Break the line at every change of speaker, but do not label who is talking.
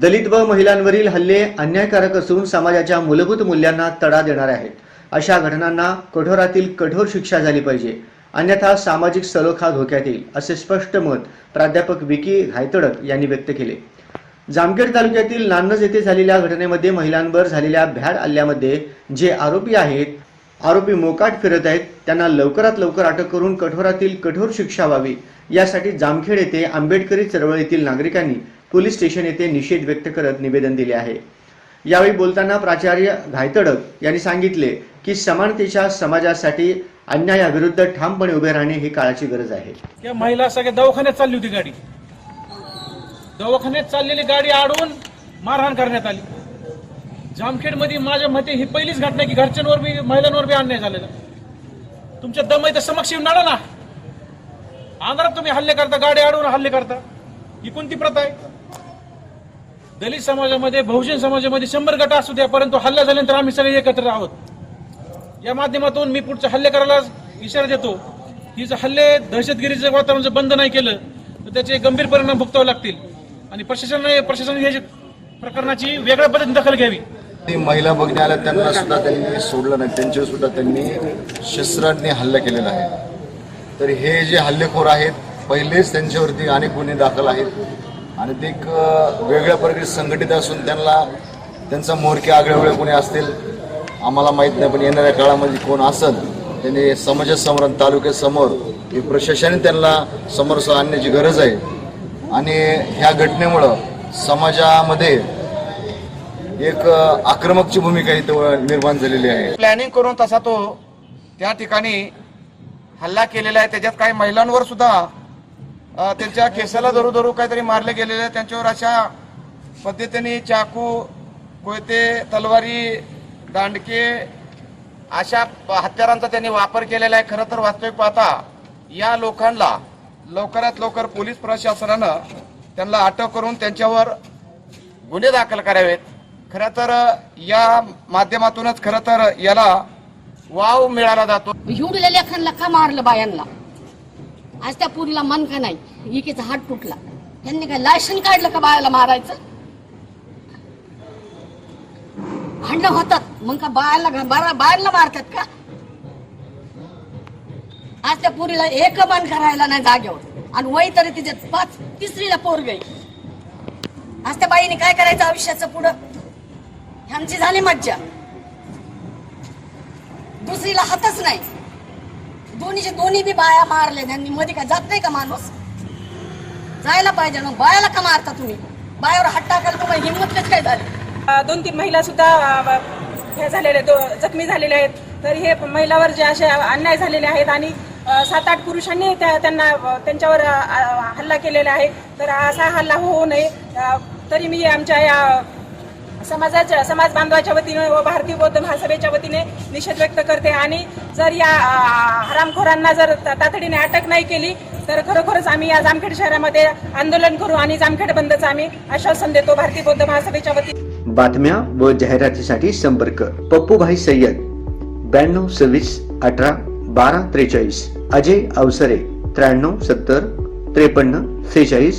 दलित व महिलांवरील हल्ले अन्यायकारक असून समाजाच्या मूलभूत मूल्यांना तडा देणार आहेत. अशा घटनांना कठोरातील कठोर शिक्षा झाली पाहिजे. अन्यथा सामाजिक सलोखा धोक्यात येईल असे स्पष्ट मत प्राध्यापक विकी घायतडक यांनी व्यक्त केले. जामखेड तालुक्यातील नान्नज येथे झालेल्या घटनेमध्ये महिलांवर झालेल्या भ्याड हल्ल्यामध्ये जे आरोपी आहेत आरोपी मोकाट फिरत आहेत त्यांना लवकरात लवकर अटक करून कठोरातील कठोर शिक्षा व्हावी. यासाठी जामखेड येथे आंबेडकरी चळवळीतील नागरिकांनी पोलीस स्टेशन येथे निषेध व्यक्त करत निवेदन दिले आहे. यावेळी बोलताना प्राचार्य घायतडक यांनी सांगितले की समानतेच्या समाजासाठी अन्यायाविरुद्ध ठामपणे उभे राहणे ही काळाची गरज आहे.
त्या महिला सगळ्या दवाखान्यात चालली होती गाडी. दवाखान्यात चाललेली गाडी आडून मारहाण करण्यात आली. जामखेडमध्ये माझ्या मते ही पहिलीच घटना की घरच्यांवर बी महिलांवर बी अन्याय झालेला. तुमच्या दम आहे तर समक्ष येऊन आला ना. आंध्रात तुम्ही हल्ले करता गाडी अडवून हल्ले करता. ही कोणती प्रथा आहे? दलित समाजामध्ये बहुजन समाजामध्ये शंभर गट असू द्या परंतु हल्ला झाल्यानंतर आम्ही सगळे एकत्र आहोत. या माध्यमातून मी पुढच्या हल्ले करायला इशारा देतो. की जर हल्ले दहशतगिरीचं वातावरण जर बंद नाही केलं तर त्याचे गंभीर परिणाम भुगतावे लागतील. आणि प्रशासनाने प्रशासनाने या प्रकरणाची वेगळ्या पद्धतीने दखल घ्यावी.
महिला बघण्या आल्या त्यांना सुद्धा त्यांनी सोडलं नाही. त्यांच्यावर सुद्धा त्यांनी शस्त्रांनी हल्ला केलेला आहे. तर हे जे हल्लेखोर आहेत पहिलेच त्यांच्यावरती अनेक गुन्हे दाखल आहेत. आणि ते एक वेगळ्या प्रकारे संघटित असून त्यांना त्यांचा मोरके आगळेवेगळे कोणी असतील. आम्हाला माहीत नाही पण येणाऱ्या काळामध्ये कोण असेल त्यांनी समाजासमोर आणि तालुक्यासमोर हे प्रशासनाने त्यांना समोर आणण्याची गरज आहे. आणि ह्या घटनेमुळं समाजामध्ये एक आक्रमकची भूमिका इथं निर्माण झालेली आहे.
प्लॅनिंग करून तसा तो त्या ठिकाणी हल्ला केलेला आहे. त्याच्यात काही महिलांवर सुद्धा त्यांच्या केसाला धरू धरू काहीतरी मारले गेलेले त्यांच्यावर अशा पद्धतीने चाकू कोयते तलवारी दांडके अशा हत्यारांचा त्यांनी वापर केलेला आहे. खरं तर वास्तविक पाहता या लोकांना लवकरात लवकर पोलीस प्रशासनानं त्यांना अटक करून त्यांच्यावर गुन्हे दाखल करावेत. खरं तर या माध्यमातूनच खरं तर याला वाव मिळाला जातो.
हिवडलेल्या लेखांना का मारलं बायांना? आज त्या पुरीला मन का नाही? एकीचा हात तुटला. त्यांनी काय लायसन काढलं का बायाला मारायचं? भांडण होतात. मग का बायाला बारा मारतात का? आज त्या पोरीला एक मन करायला नाही जागेवर. आणि वय तरी तिचे पाच तिसरीला पोर गई आज त्या बाईने काय करायचं आयुष्याचं पुढं? ह्यांची झाली मज्जा. दुसरीला हातच नाही. दोन्हीचे दोन्ही बी बाया मारले. त्यांनी मध्ये काय जात नाही का माणूस? जायला पाहिजे मग बायाला का मारता तुम्ही? बायावर हात टाकायला तुम्हाला हिंमतच काय झाली.
दोन तीन महिला सुद्धा हे झालेले दो- जखमी झालेले आहेत. तर हे महिलावर जे असे अन्याय झालेले आहेत आणि सात आठ पुरुषांनी त्या- त्यांना त्यांच्यावर हल्ला केलेला आहे. तर असा हल्ला होऊ नये. तरी मी आमच्या या समाजाच्या समाज बांधवाच्या वतीने व भारतीय बौद्ध महासभेच्या वतीने निषेध व्यक्त करते. आणि जर या हरामखोरांना जर ता- तातडीने अटक नाही केली तर खरोखरच आम्ही या जामखेड शहरामध्ये आंदोलन करू आणि जामखेड बंदचं आम्ही आश्वासन देतो. भारतीय बौद्ध महासभेच्या वतीने.
बातम्या व जाहिरातीसाठी संपर्क पप्पूभाई सय्यद ब्याण्णव सव्वीस अठरा बारा त्रेचाळीस अजय अवसरे त्र्याण्णव सत्तर त्रेपन्न सेहेचाळीस.